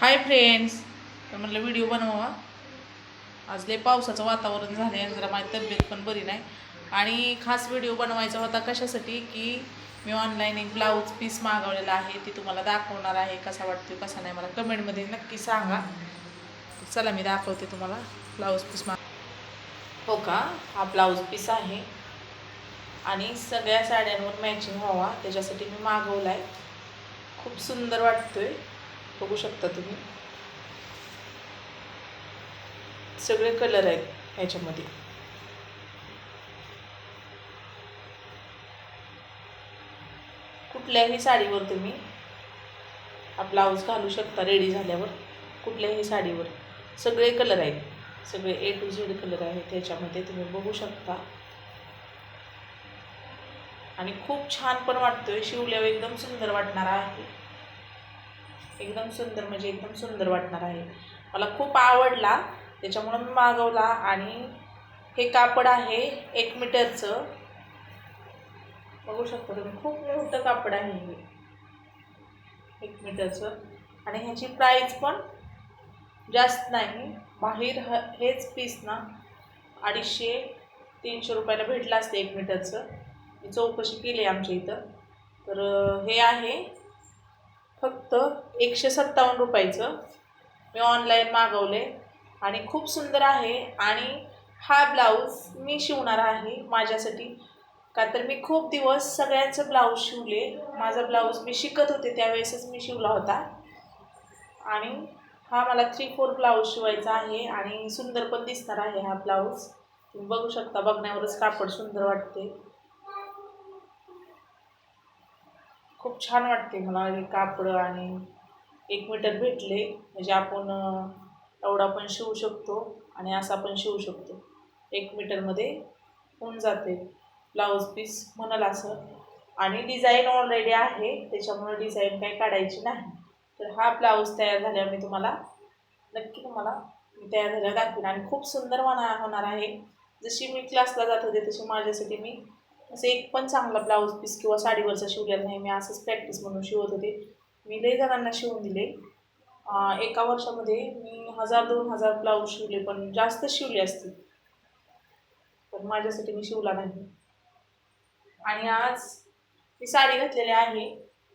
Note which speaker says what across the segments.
Speaker 1: Hi friends तर म्हटलं video बनवावा. आज लय पावसाचं वातावरण झालं आहे जरा माझी तब्येत पण बरी नाही. आणि खास व्हिडिओ बनवायचा होता कशासाठी की मी ऑनलाईन एक ब्लाऊज पीस मागवलेला आहे. ती तुम्हाला दाखवणार आहे. कसा वाटतो कसा नाही मला कमेंटमध्ये नक्की सांगा. चला मी दाखवते तुम्हाला ब्लाऊज पीस माग हो का? हा ब्लाऊज पीस आहे. आणि सगळ्या साड्यांवर मॅचिंग व्हावा. त्याच्यासाठी मी मागवला आहे खूप सुंदर वाटतोय. बघू शकता तुम्ही. सगळे कलर आहेत ह्याच्यामध्ये. कुठल्याही साडीवर तुम्ही हा ब्लाऊज घालू शकता रेडी झाल्यावर कुठल्याही साडीवर. सगळे कलर आहेत. सगळे ए टू झेड कलर आहेत त्याच्यामध्ये तुम्ही बघू शकता. आणि खूप छान पण वाटतोय शिवल्यावर एकदम सुंदर वाटणार आहे. एकदम सुंदर म्हणजे एकदम सुंदर वाटणार आहे. मला खूप आवडला त्याच्यामुळं मी मागवला आणि हे कापड आहे एक मीटरचं. बघू शकता तुम्ही खूप मोठं कापड आहे हे. एक मीटरचं. आणि ह्याची प्राईस पण जास्त नाही. बाहेर ह हेच पीस ना अडीचशे तीनशे रुपयाला भेटलं असतं एक मीटरचं. मी चौकशी केली आमच्या इथं. तर हे आहे फक्त एकशे सत्तावन्न रुपयाचं मी ऑनलाईन मागवले. आणि खूप सुंदर आहे. आणि हा ब्लाऊज मी शिवणार आहे माझ्यासाठी. का तर मी खूप दिवस सगळ्यांचं ब्लाऊज शिवले. माझा ब्लाऊज मी शिकत होते त्यावेळेसच मी शिवला होता. आणि हा मला थ्री फोर ब्लाऊज शिवायचा आहे आणि सुंदर पण दिसणार आहे हा ब्लाऊज तुम्ही बघू शकता बघण्यावरच कापड सुंदर वाटते खूप छान वाटते मला हे कापड आणि एक मीटर भेटले. म्हणजे आपण एवढा पण शिवू शकतो आणि असा पण शिवू शकतो. एक मीटरमध्ये होऊन जाते. ब्लाऊज पीस म्हणाल असं. आणि डिझाईन ऑलरेडी आहे. त्याच्यामुळे डिझाईन काही काढायची नाही. तर हा ब्लाऊज तयार झाल्यावर मी तुम्हाला नक्की तुम्हाला तयार झाल्यावर दाखवेन. आणि खूप सुंदर होणार होणार आहे. जशी मी क्लासला जात होते तशी माझ्यासाठी मी असं एक पण चांगला ब्लाऊज पीस किंवा साडीवरचा शिवलेला नाही. मी असंच प्रॅक्टिस म्हणून शिवत होते. मी लई जणांना शिवून दिले. एका वर्षामध्ये मी हजार दोन हजार ब्लाऊज शिवले पण जास्त शिवले असतील. पण माझ्यासाठी मी शिवला नाही. आणि आज मी साडी घातलेली आहे.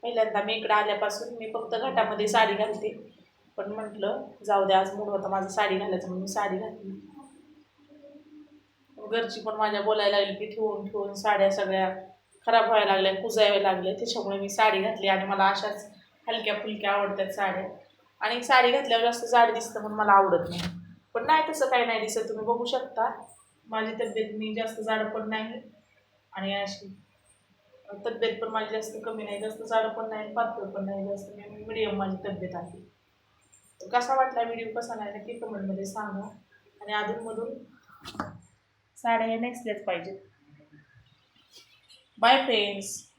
Speaker 1: पहिल्यांदा मी इकडं आल्यापासून मी फक्त घाटामध्ये साडी घालते. पण म्हटलं जाऊ द्या आज मूड होता माझं साडी घालायचं म्हणून मी साडी घातली. घरची पण माझ्या बोलायला लागली की ठेवून ठेवून साड्या सगळ्या खराब व्हायला लागल्या कुजायला लागल्या त्याच्यामुळे मी साडी घातली आणि मला अशाच हलक्या फुलक्या आवडतात साड्या. आणि साडी घातल्यावर जास्त जाड दिसतं म्हणून मला आवडत नाही. पण नाही तसं काही नाही दिसत. तुम्ही बघू शकता. माझी तब्येत मी जास्त जाड पण नाही. आणि अशी तब्येत पण माझी जास्त कमी नाही जास्त जाड पण नाही पातळ पण नाही जास्त मी मिडियम माझी तब्येत आहे. तर कसा वाटला व्हिडिओ कसा नाही नक्की कमेंटमध्ये सांगा. आणि अधूनमधून साड्या हे नेसल्याच पाहिजेत. Bye friends